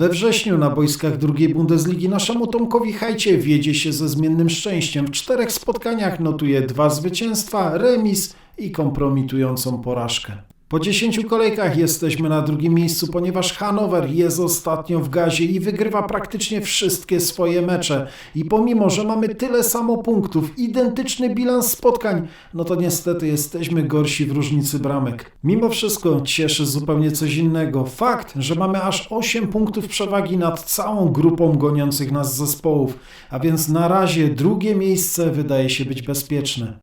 We wrześniu na boiskach drugiej Bundesligi naszemu Tomkowi Hajcie wiedzie się ze zmiennym szczęściem. W czterech spotkaniach notuje dwa zwycięstwa, remis i kompromitującą porażkę. Po 10 kolejkach jesteśmy na drugim miejscu, ponieważ Hanower jest ostatnio w gazie i wygrywa praktycznie wszystkie swoje mecze. I pomimo, że mamy tyle samo punktów, identyczny bilans spotkań, no to niestety jesteśmy gorsi w różnicy bramek. Mimo wszystko cieszy zupełnie coś innego. Fakt, że mamy aż 8 punktów przewagi nad całą grupą goniących nas zespołów, a więc na razie drugie miejsce wydaje się być bezpieczne.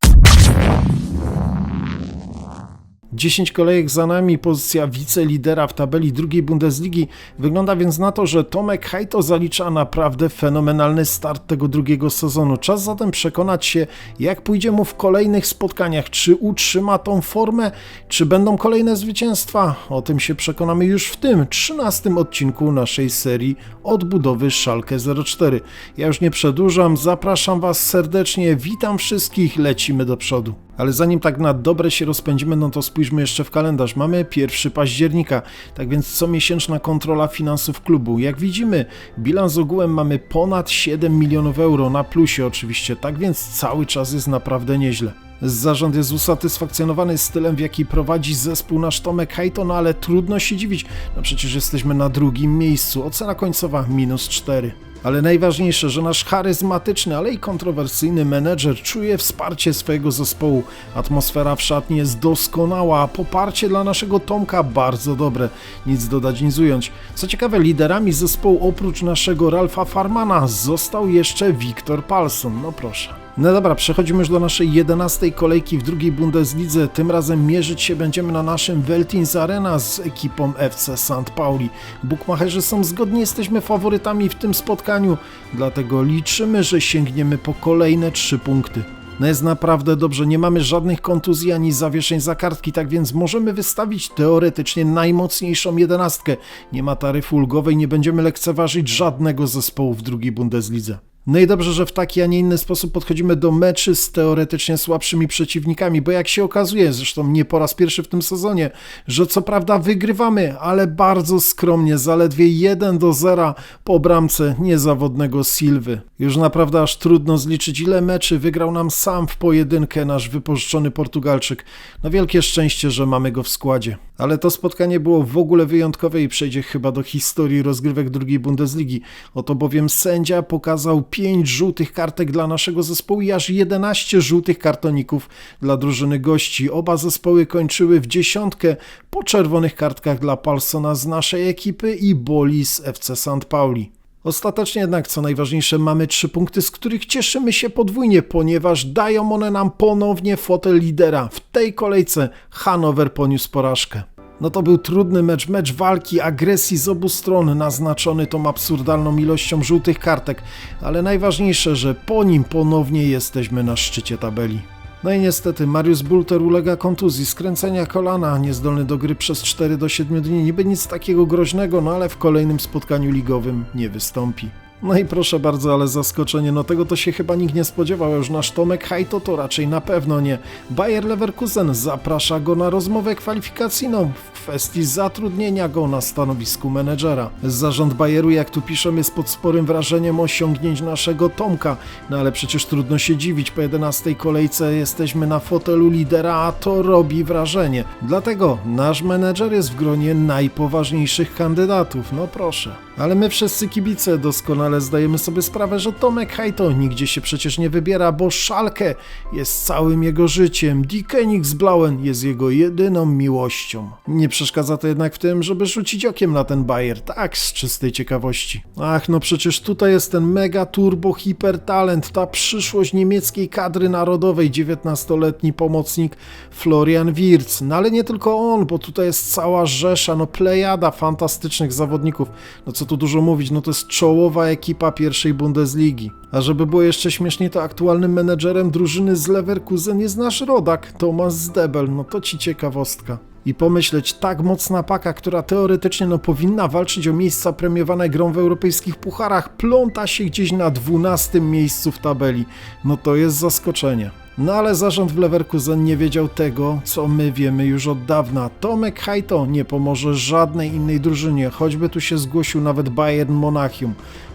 10 kolejek za nami, pozycja wicelidera w tabeli drugiej Bundesligi. Wygląda więc na to, że Tomek Hajto zalicza naprawdę fenomenalny start tego drugiego sezonu. Czas zatem przekonać się, jak pójdzie mu w kolejnych spotkaniach. Czy utrzyma tą formę, czy będą kolejne zwycięstwa? O tym się przekonamy już w tym 13 odcinku naszej serii odbudowy Szalkę 04. Ja już nie przedłużam, zapraszam Was serdecznie, witam wszystkich, lecimy do przodu. Ale zanim tak na dobre się rozpędzimy, no to spójrzmy jeszcze w kalendarz. Mamy 1 października, tak więc comiesięczna kontrola finansów klubu. Jak widzimy, bilans ogółem mamy ponad 7 milionów euro na plusie oczywiście, tak więc cały czas jest naprawdę nieźle. Zarząd jest usatysfakcjonowany stylem, w jaki prowadzi zespół nasz Tomek Hayton, ale trudno się dziwić, no przecież jesteśmy na drugim miejscu. Ocena końcowa minus 4. Ale najważniejsze, że nasz charyzmatyczny, ale i kontrowersyjny menedżer czuje wsparcie swojego zespołu. Atmosfera w szatni jest doskonała, a poparcie dla naszego Tomka bardzo dobre. Nic dodać, nic ująć. Co ciekawe, liderami zespołu oprócz naszego Ralfa Farmana został jeszcze Wiktor Palson. No proszę. No dobra, przechodzimy już do naszej 11 kolejki w drugiej Bundeslidze. Tym razem mierzyć się będziemy na naszym Veltins Arena z ekipą FC St. Pauli. Bukmacherzy są zgodni, jesteśmy faworytami w tym spotkaniu, dlatego liczymy, że sięgniemy po kolejne 3 punkty. No jest naprawdę dobrze, nie mamy żadnych kontuzji ani zawieszeń za kartki, tak więc możemy wystawić teoretycznie najmocniejszą jedenastkę. Nie ma taryfy ulgowej, nie będziemy lekceważyć żadnego zespołu w drugiej Bundeslidze. No i dobrze, że w taki, a nie inny sposób podchodzimy do meczy z teoretycznie słabszymi przeciwnikami, bo jak się okazuje, zresztą nie po raz pierwszy w tym sezonie, że co prawda wygrywamy, ale bardzo skromnie, zaledwie 1 do 0 po bramce niezawodnego Silwy. Już naprawdę aż trudno zliczyć, ile meczy wygrał nam sam w pojedynkę nasz wypożyczony Portugalczyk. No wielkie szczęście, że mamy go w składzie. Ale to spotkanie było w ogóle wyjątkowe i przejdzie chyba do historii rozgrywek drugiej Bundesligi. Oto bowiem sędzia pokazał 5 żółtych kartek dla naszego zespołu i aż 11 żółtych kartoników dla drużyny gości. Oba zespoły kończyły w dziesiątkę po czerwonych kartkach dla Palsona z naszej ekipy i Boli z FC St. Pauli. Ostatecznie jednak, co najważniejsze, mamy trzy punkty, z których cieszymy się podwójnie, ponieważ dają one nam ponownie fotel lidera. W tej kolejce Hanower poniósł porażkę. No to był trudny mecz, mecz walki, agresji z obu stron, naznaczony tą absurdalną ilością żółtych kartek, ale najważniejsze, że po nim ponownie jesteśmy na szczycie tabeli. No i niestety Mariusz Bulter ulega kontuzji, skręcenia kolana, niezdolny do gry przez 4 do 7 dni. Niby nic takiego groźnego, no ale w kolejnym spotkaniu ligowym nie wystąpi. No i proszę bardzo, ale zaskoczenie, no tego to się chyba nikt nie spodziewał, już nasz Tomek Hajto to raczej na pewno nie. Bayer Leverkusen zaprasza go na rozmowę kwalifikacyjną w kwestii zatrudnienia go na stanowisku menedżera. Zarząd Bayeru, jak tu piszą, jest pod sporym wrażeniem osiągnięć naszego Tomka, no ale przecież trudno się dziwić, po 11 kolejce jesteśmy na fotelu lidera, a to robi wrażenie. Dlatego nasz menedżer jest w gronie najpoważniejszych kandydatów, no proszę. Ale my wszyscy kibice doskonale zdajemy sobie sprawę, że Tomek Hajto nigdzie się przecież nie wybiera, bo Szalkę jest całym jego życiem. Die Königsblauen jest jego jedyną miłością. Nie przeszkadza to jednak w tym, żeby rzucić okiem na ten Bayer, tak z czystej ciekawości. Ach, no przecież tutaj jest ten mega turbo hipertalent, ta przyszłość niemieckiej kadry narodowej, 19-letni pomocnik Florian Wirtz. No ale nie tylko on, bo tutaj jest cała rzesza, no plejada fantastycznych zawodników. No co tu dużo mówić, no to jest czołowa ekipa pierwszej Bundesligi. A żeby było jeszcze śmieszniej, to aktualnym menedżerem drużyny z Leverkusen jest nasz rodak, Thomas Zdebel, no to ci ciekawostka. I pomyśleć, tak mocna paka, która teoretycznie no, powinna walczyć o miejsca premiowane grą w europejskich pucharach, pląta się gdzieś na 12 miejscu w tabeli. No to jest zaskoczenie. No ale zarząd w Leverkusen nie wiedział tego, co my wiemy już od dawna. Tomek Hajto nie pomoże żadnej innej drużynie, choćby tu się zgłosił nawet Bayern Monachium.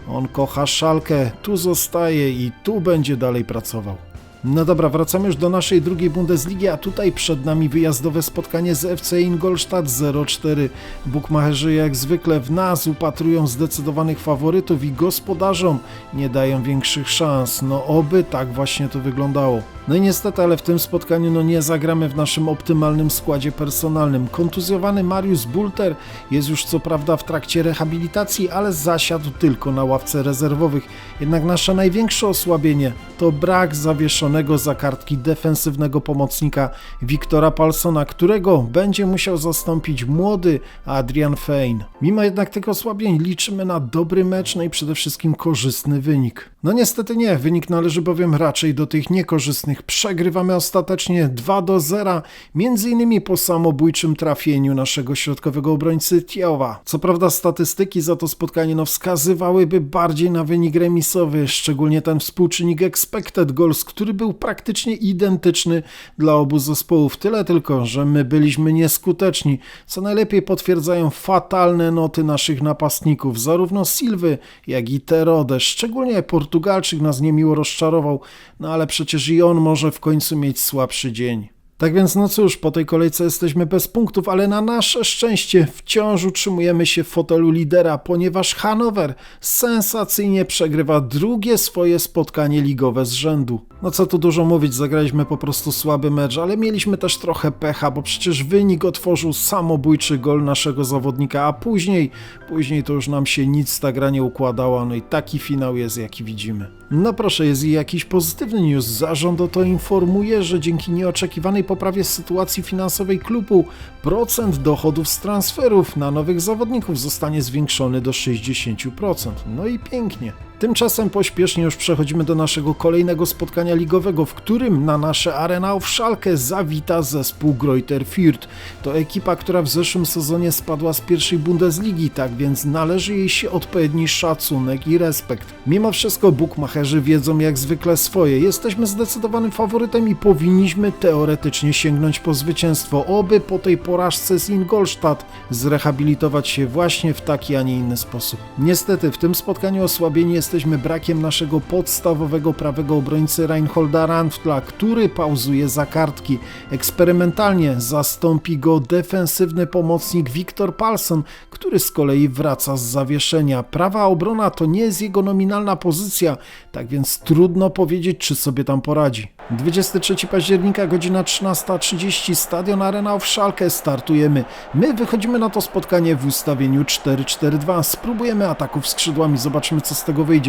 On kocha szalkę, tu zostaje i tu będzie dalej pracował. No dobra, wracamy już do naszej drugiej Bundesligi, a tutaj przed nami wyjazdowe spotkanie z FC Ingolstadt 0-4. Bukmacherzy jak zwykle w nas upatrują zdecydowanych faworytów i gospodarzom nie dają większych szans. No oby tak właśnie to wyglądało. No i niestety, ale w tym spotkaniu no nie zagramy w naszym optymalnym składzie personalnym. Kontuzjowany Mariusz Bulter jest już co prawda w trakcie rehabilitacji, ale zasiadł tylko na ławce rezerwowych. Jednak nasze największe osłabienie to brak zawieszonego za kartki defensywnego pomocnika Wiktora Palsona, którego będzie musiał zastąpić młody Adrian Fein. Mimo jednak tych osłabień liczymy na dobry mecz, no i przede wszystkim korzystny wynik. No niestety nie, wynik należy bowiem raczej do tych niekorzystnych. Przegrywamy ostatecznie 2 do 0, między innymi po samobójczym trafieniu naszego środkowego obrońcy Tiowa. Co prawda statystyki za to spotkanie no wskazywałyby bardziej na wynik remisowy, szczególnie ten współczynnik expected goals, który był praktycznie identyczny dla obu zespołów. Tyle tylko, że my byliśmy nieskuteczni, co najlepiej potwierdzają fatalne noty naszych napastników, zarówno Silwy, jak i Terode. Szczególnie Portugalczyk nas niemiło rozczarował, no ale przecież i on może w końcu mieć słabszy dzień. Tak więc no cóż, po tej kolejce jesteśmy bez punktów, ale na nasze szczęście wciąż utrzymujemy się w fotelu lidera, ponieważ Hanower sensacyjnie przegrywa drugie swoje spotkanie ligowe z rzędu. No co tu dużo mówić, zagraliśmy po prostu słaby mecz, ale mieliśmy też trochę pecha, bo przecież wynik otworzył samobójczy gol naszego zawodnika, a później, później to już nam się nic ta gra nie układała, no i taki finał jest jaki widzimy. No proszę, jest i jakiś pozytywny news. Zarząd o to informuje, że dzięki nieoczekiwanej poprawie sytuacji finansowej klubu procent dochodów z transferów na nowych zawodników zostanie zwiększony do 60%. No i pięknie. Tymczasem pośpiesznie już przechodzimy do naszego kolejnego spotkania ligowego, w którym na nasze Arena w Szalkę zawita zespół Greuther Fürth. To ekipa, która w zeszłym sezonie spadła z pierwszej Bundesligi, tak więc należy jej się odpowiedni szacunek i respekt. Mimo wszystko bukmacherzy wiedzą jak zwykle swoje. Jesteśmy zdecydowanym faworytem i powinniśmy teoretycznie sięgnąć po zwycięstwo, oby po tej porażce z Ingolstadt zrehabilitować się właśnie w taki, a nie inny sposób. Niestety w tym spotkaniu osłabieni jest jesteśmy brakiem naszego podstawowego prawego obrońcy Reinholda Ranftla, który pauzuje za kartki. Eksperymentalnie zastąpi go defensywny pomocnik Viktor Palson, który z kolei wraca z zawieszenia. Prawa obrona to nie jest jego nominalna pozycja, tak więc trudno powiedzieć, czy sobie tam poradzi. 23 października, godzina 13.30, stadion Arena w Szalkę startujemy. My wychodzimy na to spotkanie w ustawieniu 4-4-2. Spróbujemy ataków skrzydłami, zobaczymy co z tego wyjdzie.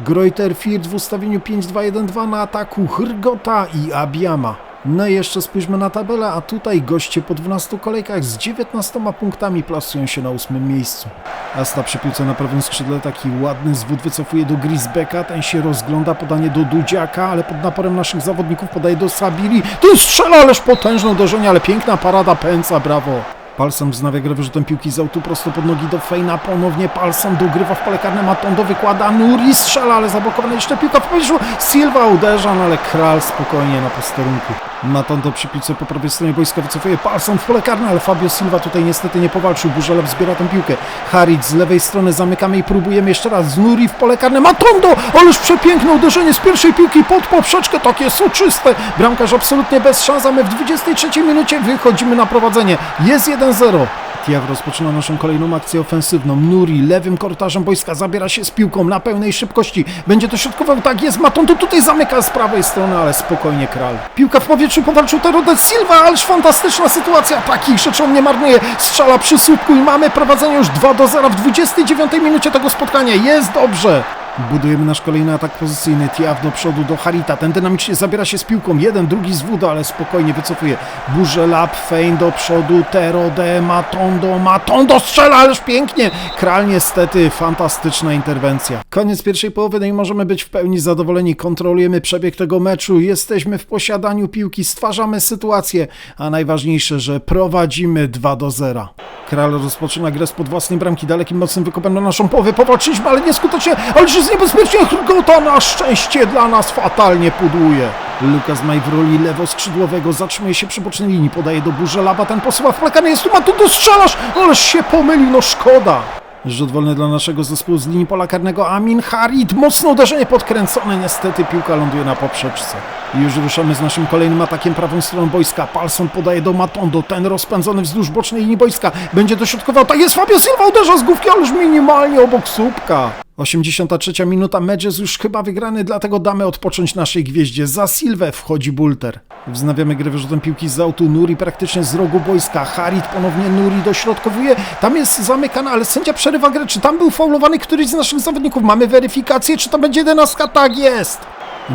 Greuter Fürth w ustawieniu 5-2-1-2 na ataku Hrgota i Abiama. No i jeszcze spójrzmy na tabelę, a tutaj goście po 12 kolejkach z 19 punktami plasują się na ósmym miejscu. Asta przy piłce na prawym skrzydle taki ładny zwód wycofuje do Grisbecka, ten się rozgląda, podanie do Dudziaka, ale pod naporem naszych zawodników podaje do Sabiri. Tu strzela, ależ potężne uderzenie, ale piękna parada pęca, brawo. Palsem wznawia grę wyrzutem piłki z autu prosto pod nogi do Fejna. Ponownie Palsem dogrywa w pole karne. Matondo wykłada Nuri, strzela, ale zablokowana jeszcze piłka w powietrzu. Silva uderza, no ale Kral spokojnie na posterunku. Matondo przy piłce po prawej stronie boiska wycofuje Palsem w pole karne, ale Fabio Silva tutaj niestety nie powalczył. Burzelew zbiera tę piłkę. Harit z lewej strony zamykamy i próbujemy jeszcze raz. Nuri w pole karne. Matondo! Ależ przepiękne uderzenie z pierwszej piłki pod poprzeczkę. Takie soczyste. Bramkarz absolutnie bez szans, my w 23 minucie wychodzimy na prowadzenie. Jest 1-0. Tiaw rozpoczyna naszą kolejną akcję ofensywną. Nuri lewym korytarzem boiska zabiera się z piłką na pełnej szybkości. Będzie to środkowy, tak jest. Matondo tutaj zamyka z prawej strony, ale spokojnie Kral. Piłka w powietrzu powalczył Terodec Silva, ależ fantastyczna sytuacja. Takich rzeczy on nie marnuje. Strzela przy słupku i mamy prowadzenie już 2 do 0 w 29 minucie tego spotkania. Jest dobrze. Budujemy nasz kolejny atak pozycyjny. Tiaw do przodu do Harita. Ten dynamicznie zabiera się z piłką. Jeden, drugi z Wuda, ale spokojnie wycofuje. Burzelap, Fein do przodu. Terode, Matondo, Matondo strzela, ależ pięknie. Kral niestety, fantastyczna interwencja. Koniec pierwszej połowy, no i możemy być w pełni zadowoleni. Kontrolujemy przebieg tego meczu. Jesteśmy w posiadaniu piłki, stwarzamy sytuację, a najważniejsze, że prowadzimy 2 do 0. Kral rozpoczyna grę spod własnej bramki, dalekim mocnym wykopem na naszą połowę. Powalczyliśmy, ale nieskutecznie, ale jest niebezpiecznie. Hrgota na szczęście dla nas fatalnie pudłuje. Lukas Maj w roli lewoskrzydłowego zatrzymuje się przy bocznej linii, podaje do Burzelaba, ten posyła w plakanie, jest tu Matudu, strzelasz! Ależ się pomylił, no szkoda! Rzut wolny dla naszego zespołu z linii pola karnego Amin Harid. Mocne uderzenie podkręcone. Niestety piłka ląduje na poprzeczce. Już ruszamy z naszym kolejnym atakiem prawą stroną boiska. Palson podaje do Matondo. Ten rozpędzony wzdłuż bocznej linii boiska. Będzie dośrodkował. Tak jest Fabio Silva. Uderza z główki, ależ minimalnie obok słupka. 83 minuta, mecz jest już chyba wygrany, dlatego damy odpocząć naszej gwieździe. Za Silwę wchodzi Bulter. Wznawiamy grę wyrzutem piłki z autu. Nuri praktycznie z rogu boiska. Harit ponownie Nuri dośrodkowuje. Tam jest zamykana, ale sędzia przerywa grę. Czy tam był faulowany któryś z naszych zawodników? Mamy weryfikację, czy to będzie jedenastka? Tak jest!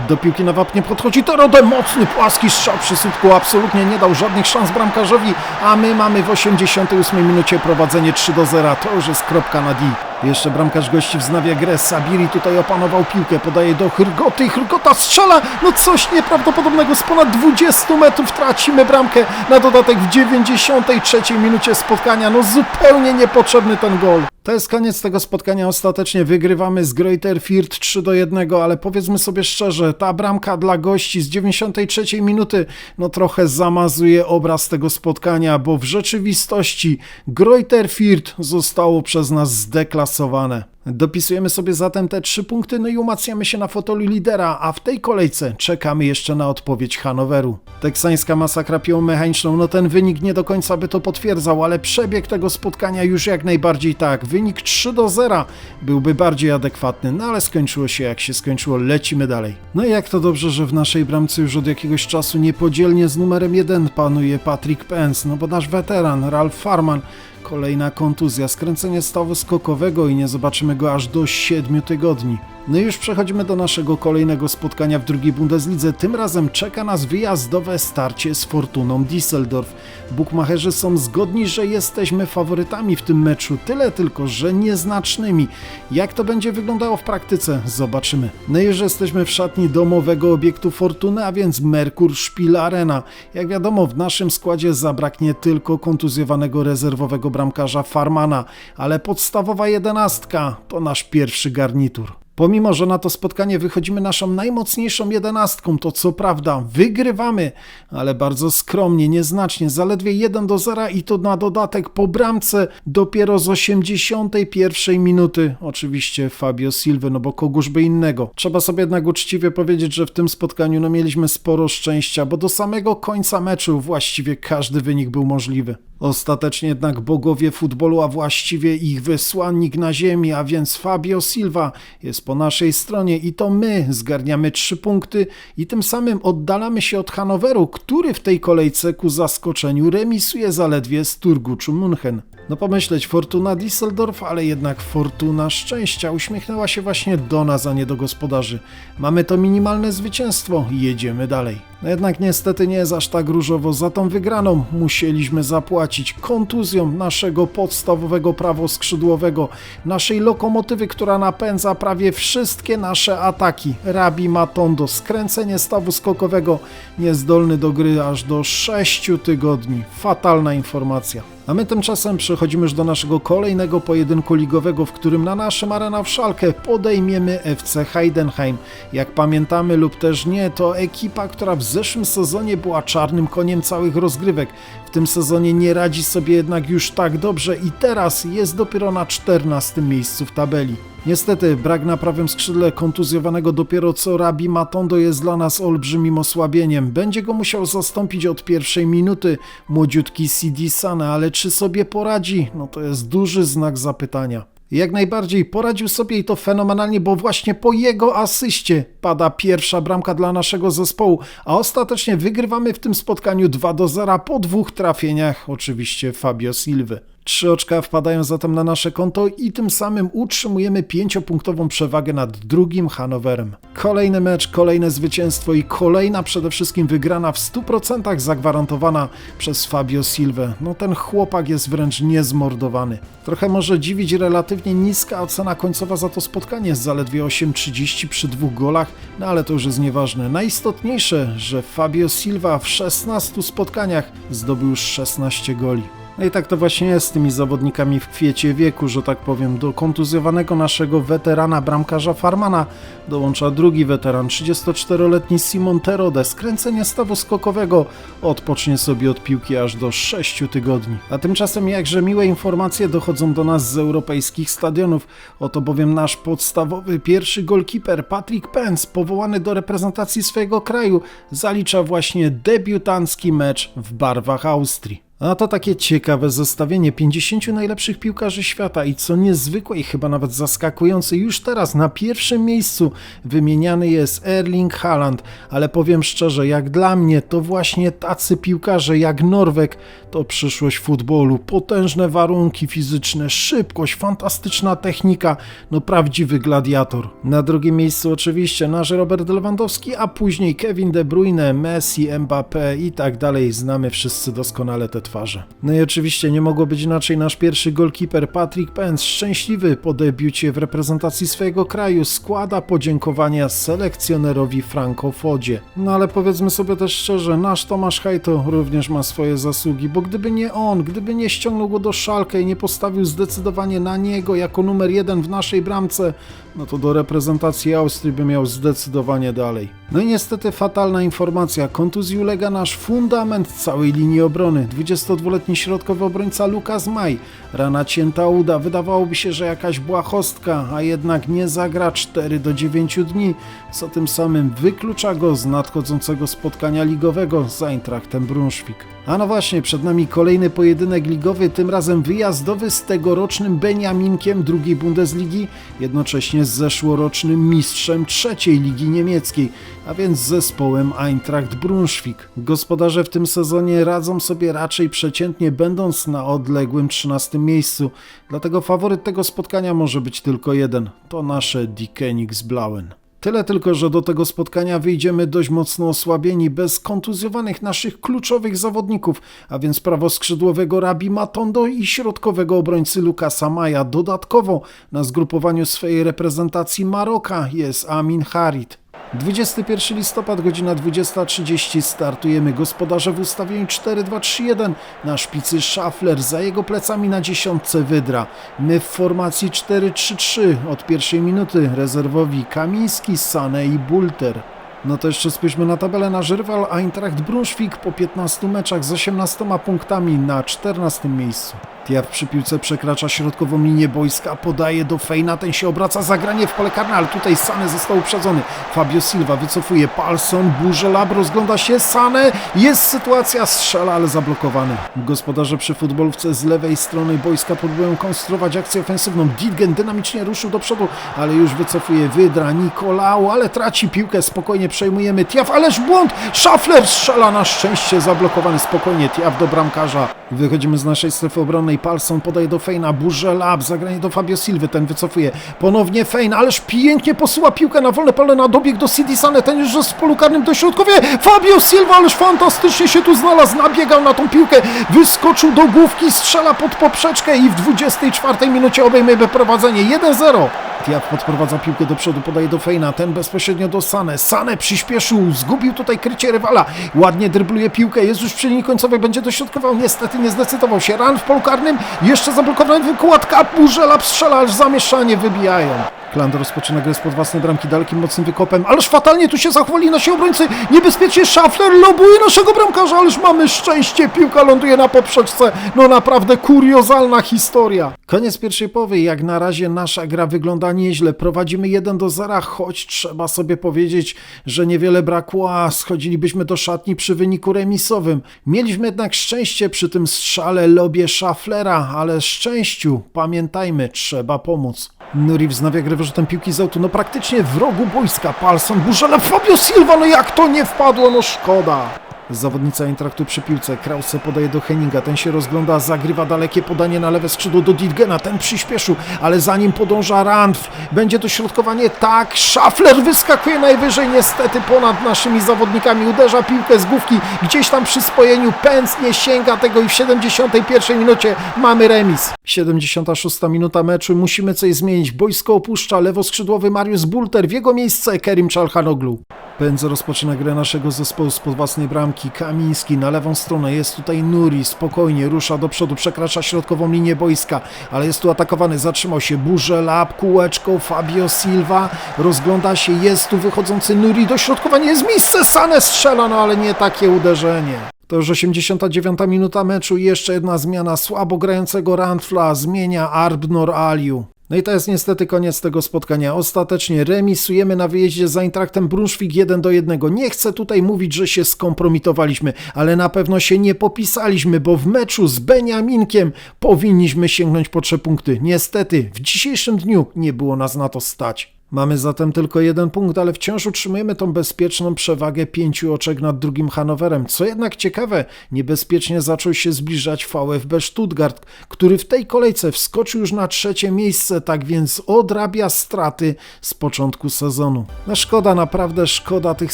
Do piłki na wapnie podchodzi Torodem, mocny, płaski strzał przy słupku, absolutnie nie dał żadnych szans bramkarzowi, a my mamy w 88 minucie prowadzenie 3 do 0, to już jest kropka na D. Jeszcze bramkarz gości wznawia grę, Sabiri tutaj opanował piłkę, podaje do Hrgoty i Hrgota strzela, no coś nieprawdopodobnego, z ponad 20 metrów tracimy bramkę, na dodatek w 93 minucie spotkania, no zupełnie niepotrzebny ten gol. To jest koniec tego spotkania. Ostatecznie wygrywamy z Greater Firt 3 do 1, ale powiedzmy sobie szczerze, ta bramka dla gości z 93 minuty no trochę zamazuje obraz tego spotkania, bo w rzeczywistości Greater Firt zostało przez nas zdeklasowane. Dopisujemy sobie zatem te trzy punkty, no i umacniamy się na fotelu lidera, a w tej kolejce czekamy jeszcze na odpowiedź Hanoweru. Teksańska masakra piłą mechaniczną, no ten wynik nie do końca by to potwierdzał, ale przebieg tego spotkania już jak najbardziej tak. Wynik 3 do 0 byłby bardziej adekwatny, no ale skończyło się jak się skończyło, lecimy dalej. No i jak to dobrze, że w naszej bramce już od jakiegoś czasu niepodzielnie z numerem 1 panuje Patrick Pence, no bo nasz weteran Ralph Farman Kolejna kontuzja, skręcenie stawu skokowego i nie zobaczymy go aż do 7 tygodni. No i już przechodzimy do naszego kolejnego spotkania w drugiej Bundeslidze. Tym razem czeka nas wyjazdowe starcie z Fortuną Düsseldorf. Bukmacherzy są zgodni, że jesteśmy faworytami w tym meczu, tyle tylko, że nieznacznymi. Jak to będzie wyglądało w praktyce? Zobaczymy. No i już jesteśmy w szatni domowego obiektu Fortuny, a więc Merkur Spiel Arena. Jak wiadomo, w naszym składzie zabraknie tylko kontuzjowanego rezerwowego bramkarza Farmana, ale podstawowa jedenastka to nasz pierwszy garnitur. Pomimo, że na to spotkanie wychodzimy naszą najmocniejszą jedenastką, to co prawda wygrywamy, ale bardzo skromnie, nieznacznie, zaledwie 1 do 0 i to na dodatek po bramce dopiero z 81 minuty. Oczywiście Fabio Silva, no bo kogóż by innego. Trzeba sobie jednak uczciwie powiedzieć, że w tym spotkaniu no mieliśmy sporo szczęścia, bo do samego końca meczu właściwie każdy wynik był możliwy. Ostatecznie jednak bogowie futbolu, a właściwie ich wysłannik na ziemi, a więc Fabio Silva jest po naszej stronie i to my zgarniamy trzy punkty i tym samym oddalamy się od Hanoweru, który w tej kolejce ku zaskoczeniu remisuje zaledwie z Turguczu München. No pomyśleć, Fortuna Düsseldorf, ale jednak Fortuna szczęścia uśmiechnęła się właśnie do nas, a nie do gospodarzy. Mamy to minimalne zwycięstwo i jedziemy dalej. No jednak niestety nie jest aż tak różowo. Za tą wygraną musieliśmy zapłacić kontuzją naszego podstawowego prawoskrzydłowego, naszej lokomotywy, która napędza prawie wszystkie nasze ataki. Rabi Matondo, skręcenie stawu skokowego, niezdolny do gry aż do 6 tygodni. Fatalna informacja. A my tymczasem przechodzimy już do naszego kolejnego pojedynku ligowego, w którym na naszym arena w Szalkę podejmiemy FC Heidenheim. Jak pamiętamy lub też nie, to ekipa, która w zeszłym sezonie była czarnym koniem całych rozgrywek. W tym sezonie nie radzi sobie jednak już tak dobrze i teraz jest dopiero na 14 miejscu w tabeli. Niestety, brak na prawym skrzydle kontuzjowanego dopiero co Rabi Matondo jest dla nas olbrzymim osłabieniem. Będzie go musiał zastąpić od pierwszej minuty młodziutki CD Sane, ale czy sobie poradzi? No to jest duży znak zapytania. Jak najbardziej poradził sobie i to fenomenalnie, bo właśnie po jego asyście pada pierwsza bramka dla naszego zespołu, a ostatecznie wygrywamy w tym spotkaniu 2 do 0 po dwóch trafieniach, oczywiście Fabio Silva. Trzy oczka wpadają zatem na nasze konto i tym samym utrzymujemy pięciopunktową przewagę nad drugim Hanowerem. Kolejny mecz, kolejne zwycięstwo i kolejna przede wszystkim wygrana w 100% zagwarantowana przez Fabio Silva. No ten chłopak jest wręcz niezmordowany. Trochę może dziwić relatywnie niska ocena końcowa za to spotkanie, zaledwie 8,30 przy dwóch golach, no ale to już jest nieważne. Najistotniejsze, że Fabio Silva w 16 spotkaniach zdobył już 16 goli. No i tak to właśnie jest z tymi zawodnikami w kwiecie wieku, że tak powiem. Do kontuzjowanego naszego weterana bramkarza Farmana dołącza drugi weteran, 34-letni Simon Terode. Skręcenie stawu skokowego odpocznie sobie od piłki aż do 6 tygodni. A tymczasem jakże miłe informacje dochodzą do nas z europejskich stadionów. Oto bowiem nasz podstawowy pierwszy golkiper Patrick Pence, powołany do reprezentacji swojego kraju, zalicza właśnie debiutancki mecz w barwach Austrii. A to takie ciekawe zestawienie 50 najlepszych piłkarzy świata i co niezwykłe i chyba nawet zaskakujące, już teraz na pierwszym miejscu wymieniany jest Erling Haaland, ale powiem szczerze, jak dla mnie to właśnie tacy piłkarze jak Norweg to przyszłość futbolu, potężne warunki fizyczne, szybkość, fantastyczna technika, no prawdziwy gladiator. Na drugim miejscu oczywiście nasz Robert Lewandowski, a później Kevin De Bruyne, Messi, Mbappé i tak dalej, znamy wszyscy doskonale te twarze. No i oczywiście nie mogło być inaczej nasz pierwszy golkiper Patrick Pence, szczęśliwy po debiucie w reprezentacji swojego kraju, składa podziękowania selekcjonerowi Franco Fodzie. No ale powiedzmy sobie też szczerze, nasz Tomasz Hajto również ma swoje zasługi, bo gdyby nie on, gdyby nie ściągnął go do Szalkę i nie postawił zdecydowanie na niego jako numer jeden w naszej bramce, no to do reprezentacji Austrii by miał zdecydowanie dalej. No i niestety fatalna informacja, kontuzji ulega nasz fundament całej linii obrony, 22-letni środkowy obrońca Lukas Maj. Rana cięta uda, wydawałoby się, że jakaś błahostka, a jednak nie zagra 4 do 9 dni, co tym samym wyklucza go z nadchodzącego spotkania ligowego z Eintrachtem Brunschwig. A no właśnie, przed nami kolejny pojedynek ligowy, tym razem wyjazdowy z tegorocznym Beniaminkiem drugiej Bundesligi, jednocześnie z zeszłorocznym mistrzem trzeciej ligi niemieckiej, a więc zespołem Eintracht Brunschwig. Gospodarze w tym sezonie radzą sobie raczej przeciętnie, będąc na odległym 13 miejscu, dlatego faworyt tego spotkania może być tylko jeden, to nasze Die Königsblauen. Tyle tylko, że do tego spotkania wyjdziemy dość mocno osłabieni, bez kontuzjowanych naszych kluczowych zawodników, a więc prawoskrzydłowego Rabi Matondo i środkowego obrońcy Lukasa Maja. Dodatkowo na zgrupowaniu swojej reprezentacji Maroka jest Amin Harit. 21 listopad, godzina 20.30 startujemy. Gospodarze w ustawieniu 4-2-3-1. Na szpicy Schaffler, za jego plecami na dziesiątce Wydra. My w formacji 4-3-3. Od pierwszej minuty rezerwowi Kamiński, Sane i Bulter. No to jeszcze spójrzmy na tabelę. Nasz rywal Eintracht Brunschwig po 15 meczach z 18 punktami na 14 miejscu. Tiaf przy piłce przekracza środkową linię boiska, podaje do Fejna, ten się obraca, zagranie w pole karne, ale tutaj Sane został uprzedzony. Fabio Silva wycofuje, Palson, Burzelab, rozgląda się, Sane, jest sytuacja, strzela, ale zablokowany. Gospodarze przy futbolówce z lewej strony boiska próbują konstruować akcję ofensywną. Didgen dynamicznie ruszył do przodu, ale już wycofuje Wydra, Nikolao, ale traci piłkę, spokojnie przejmujemy. Tiaf, ależ błąd! Schaffler strzela, na szczęście zablokowany, spokojnie, Tiaf do bramkarza. Wychodzimy z naszej strefy obronnej, Palson podaje do Fejna, Burzelab, zagranie do Fabio Silva, ten wycofuje. Ponownie Fejn, ależ pięknie posyła piłkę na wolne pole, na dobieg do Sidi Sane, ten już jest w polu karnym dośrodkowie. Fabio Silva, ależ fantastycznie się tu znalazł, nabiegał na tą piłkę, wyskoczył do główki, strzela pod poprzeczkę i w 24 minucie obejmiemy prowadzenie 1-0. Tiaf podprowadza piłkę do przodu, podaje do Fejna, ten bezpośrednio do Sane. Sane przyspieszył, zgubił tutaj krycie rywala. Ładnie drybluje piłkę, jest już przy linii końcowej, będzie dośrodkował, niestety nie zdecydował się. Ran w polu karnym, jeszcze zablokowany wykładka, Burzela strzela, aż zamieszanie wybijają. Kland rozpoczyna grę spod własnej bramki dalekim mocnym wykopem, ależ fatalnie tu się zachowali nasi obrońcy, niebezpiecznie Schaffler lobuje naszego bramkarza, ależ mamy szczęście, piłka ląduje na poprzeczce, no naprawdę kuriozalna historia. Koniec pierwszej połowy, jak na razie nasza gra wygląda nieźle, prowadzimy 1 do 0, choć trzeba sobie powiedzieć, że niewiele brakło, a schodzilibyśmy do szatni przy wyniku remisowym. Mieliśmy jednak szczęście przy tym strzale lobie Schafflera, ale szczęściu, pamiętajmy, trzeba pomóc. Nuri wznawia grę wyrzutem piłki z autu, no praktycznie w rogu boiska. Palson, Burzele, Fabio Silva, no jak to nie wpadło, no szkoda. Zawodnica Eintrachtu przy piłce, Krause podaje do Henninga, ten się rozgląda, zagrywa dalekie podanie na lewe skrzydło do Didgena, ten przyspieszył, ale za nim podąża Randf, będzie to środkowanie, tak, Schaffler wyskakuje najwyżej, niestety ponad naszymi zawodnikami, uderza piłkę z główki, gdzieś tam przy spojeniu, Pęc nie sięga tego i w 71 minucie mamy remis. 76 minuta meczu, musimy coś zmienić, boisko opuszcza lewoskrzydłowy Mariusz Bulter, w jego miejsce Kerim Czalhanoglu. Pędze rozpoczyna grę naszego zespołu spod własnej bramki. Kamiński na lewą stronę, jest tutaj Nuri, spokojnie, rusza do przodu, przekracza środkową linię boiska, ale jest tu atakowany, zatrzymał się, Burze, Lab, kółeczko, Fabio Silva, rozgląda się, jest tu wychodzący Nuri, dośrodkowanie jest miejsce, Sane strzela, no ale nie takie uderzenie. To już 89 minuta meczu. I jeszcze jedna zmiana słabo grającego Randfla. Zmienia Arbnor Aliu. No i to jest niestety koniec tego spotkania. Ostatecznie remisujemy na wyjeździe z Eintrachtem Brunszwig 1 do 1. Nie chcę tutaj mówić, że się skompromitowaliśmy, ale na pewno się nie popisaliśmy, bo w meczu z Beniaminkiem powinniśmy sięgnąć po trzy punkty. Niestety, w dzisiejszym dniu nie było nas na to stać. Mamy zatem tylko jeden punkt, ale wciąż utrzymujemy tą bezpieczną przewagę pięciu oczek nad drugim Hanowerem. Co jednak ciekawe, niebezpiecznie zaczął się zbliżać VfB Stuttgart, który w tej kolejce wskoczył już na trzecie miejsce, tak więc odrabia straty z początku sezonu. No szkoda, naprawdę szkoda tych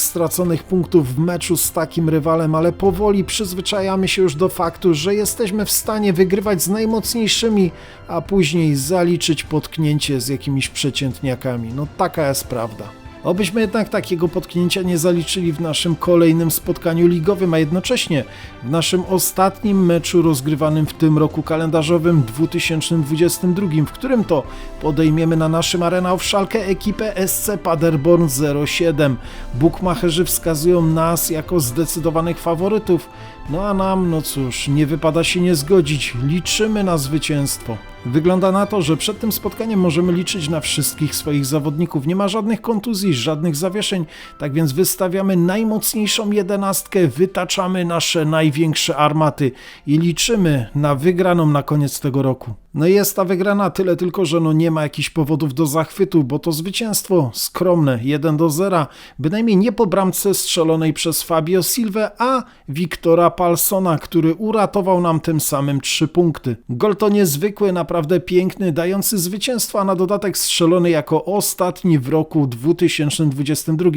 straconych punktów w meczu z takim rywalem, ale powoli przyzwyczajamy się już do faktu, że jesteśmy w stanie wygrywać z najmocniejszymi, a później zaliczyć potknięcie z jakimiś przeciętniakami. No taka jest prawda. Obyśmy jednak takiego potknięcia nie zaliczyli w naszym kolejnym spotkaniu ligowym, a jednocześnie w naszym ostatnim meczu rozgrywanym w tym roku kalendarzowym 2022, w którym to podejmiemy na naszym arena w szalkę ekipę SC Paderborn 07. Bukmacherzy wskazują nas jako zdecydowanych faworytów, no a nam, no cóż, nie wypada się nie zgodzić, liczymy na zwycięstwo. Wygląda na to, że przed tym spotkaniem możemy liczyć na wszystkich swoich zawodników. Nie ma żadnych kontuzji, żadnych zawieszeń, tak więc wystawiamy najmocniejszą jedenastkę, wytaczamy nasze największe armaty i liczymy na wygraną na koniec tego roku. No i jest ta wygrana, tyle tylko, że no nie ma jakichś powodów do zachwytu, bo to zwycięstwo skromne, 1 do 0, bynajmniej nie po bramce strzelonej przez Fabio Silva, a Wiktora Palsona, który uratował nam tym samym 3 punkty. Gol to niezwykły, naprawdę piękny, dający zwycięstwo, a na dodatek strzelony jako ostatni w roku 2022.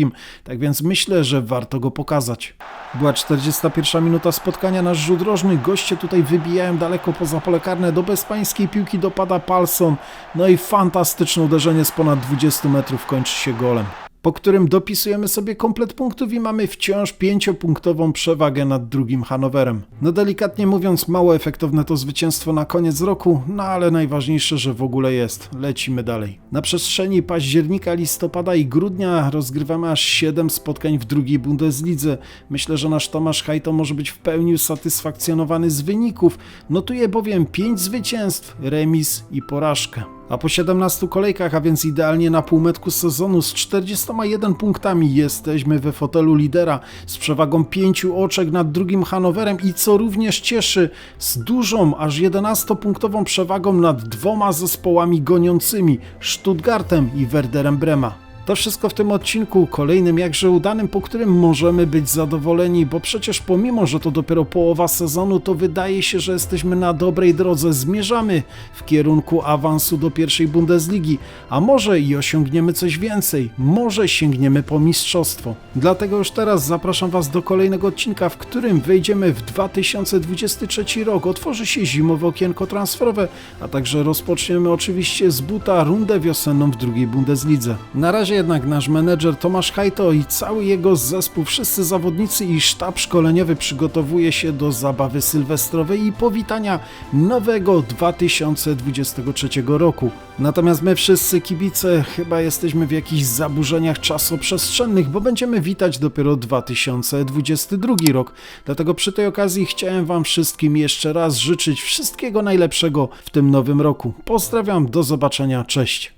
Tak więc myślę, że warto go pokazać. Była 41 minuta spotkania, nasz rzut rożny, goście tutaj wybijają daleko poza pole karne, do bezpańskiej piłki dopada Palson, no i fantastyczne uderzenie z ponad 20 metrów kończy się golem po którym dopisujemy sobie komplet punktów i mamy wciąż pięciopunktową przewagę nad drugim Hanowerem. No delikatnie mówiąc, mało efektowne to zwycięstwo na koniec roku, no ale najważniejsze, że w ogóle jest. Lecimy dalej. Na przestrzeni października, listopada i grudnia rozgrywamy aż 7 spotkań w drugiej Bundeslidze. Myślę, że nasz Tomasz Hajto może być w pełni usatysfakcjonowany z wyników. Notuje bowiem 5 zwycięstw, remis i porażkę. A po 17 kolejkach, a więc idealnie na półmetku sezonu z 41 punktami jesteśmy we fotelu lidera z przewagą 5 oczek nad drugim Hanowerem i co również cieszy z dużą, aż 11-punktową przewagą nad dwoma zespołami goniącymi Stuttgartem i Werderem Brema. To wszystko w tym odcinku, kolejnym jakże udanym, po którym możemy być zadowoleni, bo przecież pomimo, że to dopiero połowa sezonu, to wydaje się, że jesteśmy na dobrej drodze, zmierzamy w kierunku awansu do pierwszej Bundesligi, a może i osiągniemy coś więcej, może sięgniemy po mistrzostwo. Dlatego już teraz zapraszam Was do kolejnego odcinka, w którym wejdziemy w 2023 rok, otworzy się zimowe okienko transferowe, a także rozpoczniemy oczywiście z buta rundę wiosenną w drugiej Bundeslidze. Na razie jednak nasz menedżer Tomasz Hajto i cały jego zespół, wszyscy zawodnicy i sztab szkoleniowy przygotowuje się do zabawy sylwestrowej i powitania nowego 2023 roku. Natomiast my wszyscy kibice chyba jesteśmy w jakichś zaburzeniach czasoprzestrzennych, bo będziemy witać dopiero 2022 rok. Dlatego przy tej okazji chciałem Wam wszystkim jeszcze raz życzyć wszystkiego najlepszego w tym nowym roku. Pozdrawiam, do zobaczenia, cześć.